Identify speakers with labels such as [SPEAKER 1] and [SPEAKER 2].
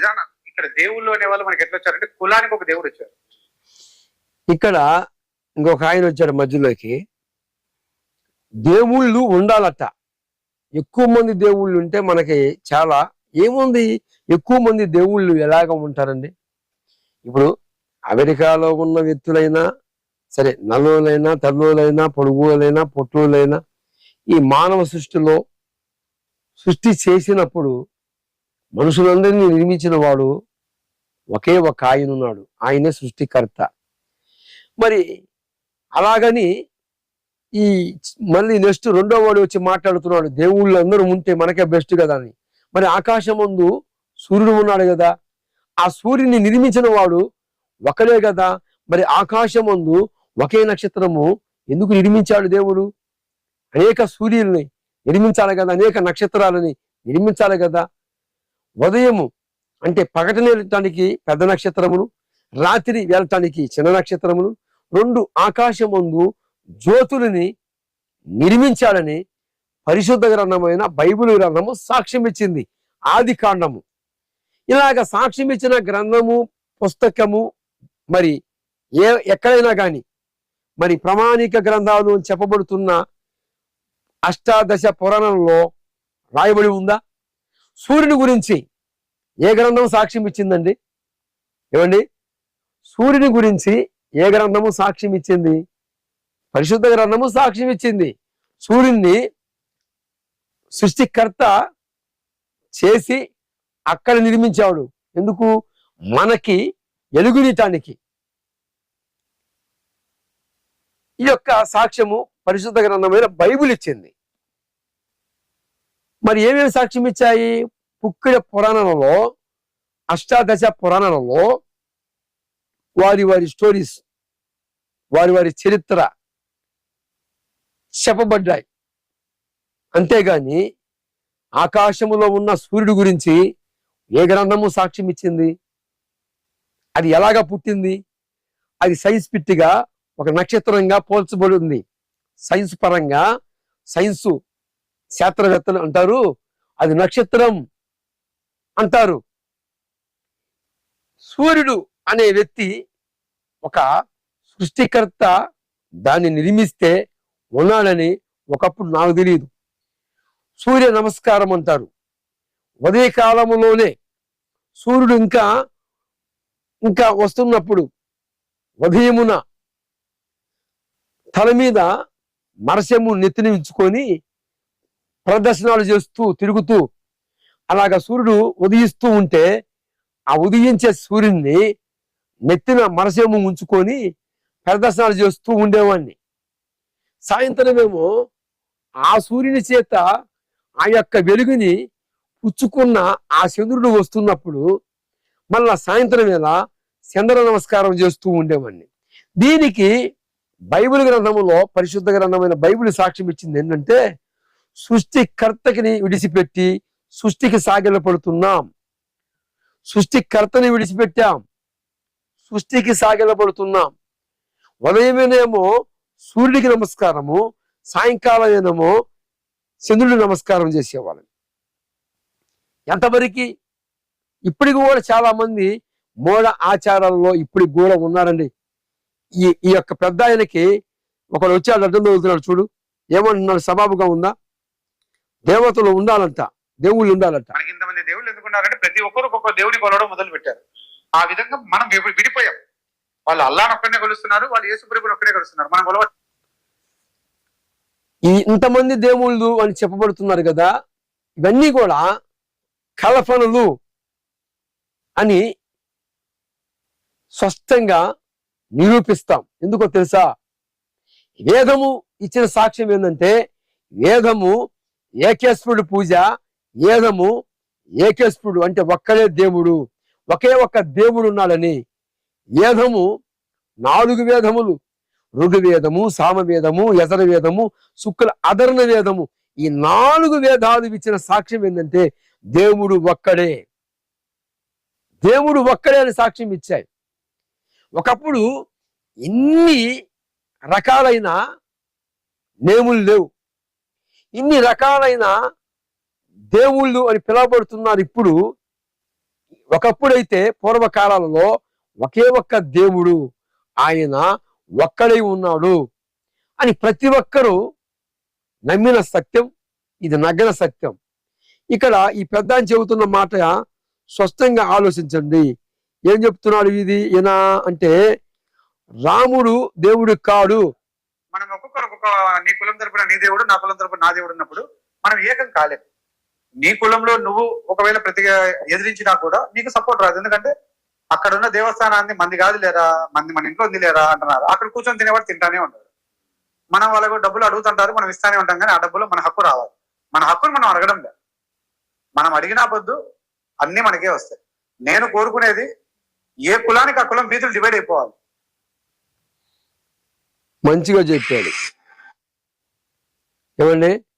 [SPEAKER 1] విధానం ఇక్కడ దేవుళ్ళు అనేవాళ్ళు మనకి ఎట్లా వచ్చారంటే కులానికి ఒక దేవుడు వచ్చారు.
[SPEAKER 2] ఇక్కడ ఇంకొక ఆయన వచ్చాడు మధ్యలోకి. దేవుళ్ళు ఉండాలట. ఎక్కువ మంది దేవుళ్ళు ఉంటే మనకి చాలా ఏముంది? ఎక్కువ మంది దేవుళ్ళు ఎలాగ ఉంటారండి? ఇప్పుడు అమెరికాలో ఉన్న వ్యక్తులైనా సరే నల్లోలైనా తెల్లులైనా పొడుగులైనా పొట్టులైనా ఈ మానవ సృష్టిలో సృష్టి చేసినప్పుడు మనుషులందరినీ నిర్మించిన వాడు ఒకే ఒక ఆయన ఉన్నాడు ఆయనే సృష్టికర్త. మరి అలాగని ఈ మళ్ళీ నెక్స్ట్ రెండో వాడు వచ్చి మాట్లాడుతున్నాడు. దేవుళ్ళు అందరూ ఉంటే మనకే బెస్ట్ కదా అని. మరి ఆకాశం ముందు సూర్యుడు ఉన్నాడు కదా. ఆ సూర్యుని నిర్మించిన వాడు ఒకడే కదా. మరి ఆకాశం ముందు ఒకే నక్షత్రము ఎందుకు నిర్మించాడు దేవుడు? అనేక సూర్యుల్ని నిర్మించాలి కదా. అనేక నక్షత్రాలని నిర్మించాలి కదా. ఉదయము అంటే పగటన వెళ్ళటానికి పెద్ద నక్షత్రమును రాత్రి వెళ్ళటానికి చిన్న నక్షత్రమును రెండు ఆకాశమందు జ్యోతులని నిర్మించాలని పరిశుద్ధ గ్రంథమైన బైబిల్ గ్రంథము సాక్ష్యం ఇచ్చింది. ఆది కాండము. ఇలాగ సాక్ష్యం ఇచ్చిన గ్రంథము పుస్తకము మరి ఏ ఎక్కడైనా కానీ మరి ప్రామాణిక గ్రంథాలు చెప్పబడుతున్న అష్టాదశ పురాణంలో రాయబడి ఉందా? సూర్యుని గురించి ఏ గ్రంథం సాక్ష్యం ఇచ్చిందండి? ఏమండి? సూర్యుని గురించి ఏ గ్రంథము సాక్ష్యం ఇచ్చింది? పరిశుద్ధ గ్రంథము సాక్ష్యం ఇచ్చింది. సూర్యుని సృష్టికర్త చేసి అక్కడ నిర్మించాడు. ఎందుకు? మనకి ఎలుగునీయటానికి ఈ యొక్క సాక్ష్యము పరిశుద్ధ గ్రంథమైన బైబిల్ ఇచ్చింది. మరి ఏమేమి సాక్ష్యం ఇచ్చాయి? పుక్కిడ పురాణంలో అష్టాదశ పురాణంలో వారి వారి స్టోరీస్ వారి వారి చరిత్ర చెప్పబడ్డాయి. అంతేగాని ఆకాశములో ఉన్న సూర్యుడు గురించి ఏ గ్రంథము సాక్ష్యం ఇచ్చింది? అది ఎలాగా పుట్టింది? అది సైన్స్ పిట్టిగా ఒక నక్షత్రంగా పోల్చబడి ఉంది సైన్స్ పరంగా సైన్సు శాస్త్రవేత్తలు అంటారు అది నక్షత్రం అంటారు. సూర్యుడు అనే వ్యక్తి ఒక సృష్టికర్త దాన్ని నిర్మిస్తే ఉన్నాడని ఒకప్పుడు నాకు తెలియదు సూర్య నమస్కారం అంటారు. ఉదయకాలములోనే సూర్యుడు ఇంకా ఇంకా వస్తున్నప్పుడు ఉదయమున తల మీద మరసము నెత్తిని ఉంచుకొని ప్రదర్శనలు చేస్తూ తిరుగుతూ అలాగా సూర్యుడు ఉదయిస్తూ ఉంటే ఆ ఉదయించే సూర్యుడిని నెత్తిన మరసేము ఉంచుకొని ప్రదర్శనలు చేస్తూ ఉండేవాడిని సాయంత్రం ఏమో ఆ సూర్యుని చేత ఆ యొక్క వెలుగుని పుచ్చుకున్న ఆ చంద్రుడు వస్తున్నప్పుడు మళ్ళా సాయంత్రం వేళ చంద్ర నమస్కారం చేస్తూ ఉండేవాడిని దీనికి బైబిల్ గ్రంథంలో పరిశుద్ధ గ్రంథమైన బైబిల్ సాక్ష్యం ఇచ్చింది ఏంటంటే సృష్టికర్తకిని విడిచిపెట్టి సృష్టికి సాగిలపడుతున్నాం సృష్టికర్తని విడిచిపెట్టాం. సృష్టికి సాగిలపడుతున్నాం ఉదయమేనేమో సూర్యుడికి నమస్కారము సాయంకాలమేనేమో చంద్రుడి నమస్కారం చేసేవాళ్ళం. ఎంతవరకు? ఇప్పటికి కూడా చాలా మంది మూఢ ఆచారాల్లో ఇప్పటికి కూడా ఉన్నారండి. ఈ ఈ యొక్క పెద్ద ఆయనకి ఒకడు వచ్చాడు అడ్డం తగులుతున్నాడు చూడు. ఏమంటున్నాడు సబాబుగా ఉందా? దేవతలు ఉండాలంట దేవుళ్ళు ఉండాలంట.
[SPEAKER 1] మనకి ఇంతమంది దేవుళ్ళు ఎందుకున్నారంటే ప్రతి ఒక్కరు ఒక్కొక్క దేవుని కొలవడం మొదలు పెట్టారు ఆ విధంగా మనం విడి- విడిపోయాం. వాళ్ళు అల్లాహ్ ఒక్కనే కొలుస్తున్నారు వాళ్ళు యేసు ప్రభుని ఒక్కనే కొలుస్తున్నారు. మనం కొలవ
[SPEAKER 2] ఈ ఇంతమంది దేవుళ్ళు అని చెప్పబడుతున్నారు కదా ఇవన్నీ కూడా కలపనలు అని స్పష్టంగా నిరూపిస్తాం. ఎందుకో తెలుసా? వేదము ఇచ్చిన సాక్ష్యం ఏంటంటే వేదము ఏకేశ్వరుడు పూజ ఏదము ఏకేశ్వరుడు అంటే ఒక్కడే దేవుడు ఒకే ఒక్క దేవుడు ఉన్నాడని. ఏదము నాలుగు వేదములు ఋగ్వేదము సామవేదము యజరవేదము శుక్ల అధర్ణ వేదము. ఈ నాలుగు వేదాలు ఇచ్చిన సాక్ష్యం ఏంటంటే దేవుడు ఒక్కడే. దేవుడు ఒక్కడే అని సాక్ష్యం ఇచ్చాయి. ఒకప్పుడు ఎన్ని రకాలైన నేములు లేవు. ఇన్ని రకాలైన దేవుళ్ళు అని పిలువబడుతున్నారు ఇప్పుడు. ఒకప్పుడైతే పూర్వకాలాలలో ఒకే ఒక్క దేవుడు ఆయన ఒక్కడై ఉన్నాడు అని ప్రతి ఒక్కరూ నమ్మిన సత్యం ఇది నగ్న సత్యం. ఇక్కడ ఈ పెద్ద చెబుతున్న మాట స్పష్టంగా ఆలోచించండి. ఏం చెప్తున్నాడు ఇది? ఈయన అంటే రాముడు దేవుడు కాడు.
[SPEAKER 1] మనం ఒక నీ కులం తరపున నీ దేవుడు నా కులం తరపున నా దేవుడు ఉన్నప్పుడు మనం ఏకం కాలేము నీ కులంలో నువ్వు ఒకవేళ ప్రతి ఎదిరించినా కూడా నీకు సపోర్ట్ రాదు. ఎందుకంటే అక్కడ ఉన్న దేవస్థానాన్ని మంది కాదు లేరా మంది మన ఇంట్లో ఉంది లేరా అంటున్నారు. అక్కడ కూర్చొని తినేవాడు తింటానే ఉంటారు మనం వాళ్ళకు డబ్బులు అడుగుతుంటారు మనం ఇస్తానే ఉంటాం కానీ ఆ డబ్బులు మన హక్కు రావాలి. మన హక్కును మనం అడగడం లేదు. మనం అడిగినా పొద్దు అన్ని మనకే వస్తాయి. నేను కోరుకునేది ఏ కులానికి ఆ కులం బీతులు డివైడ్ అయిపోవాలి.
[SPEAKER 2] మంచిగా చెప్పాడు. ఏమండి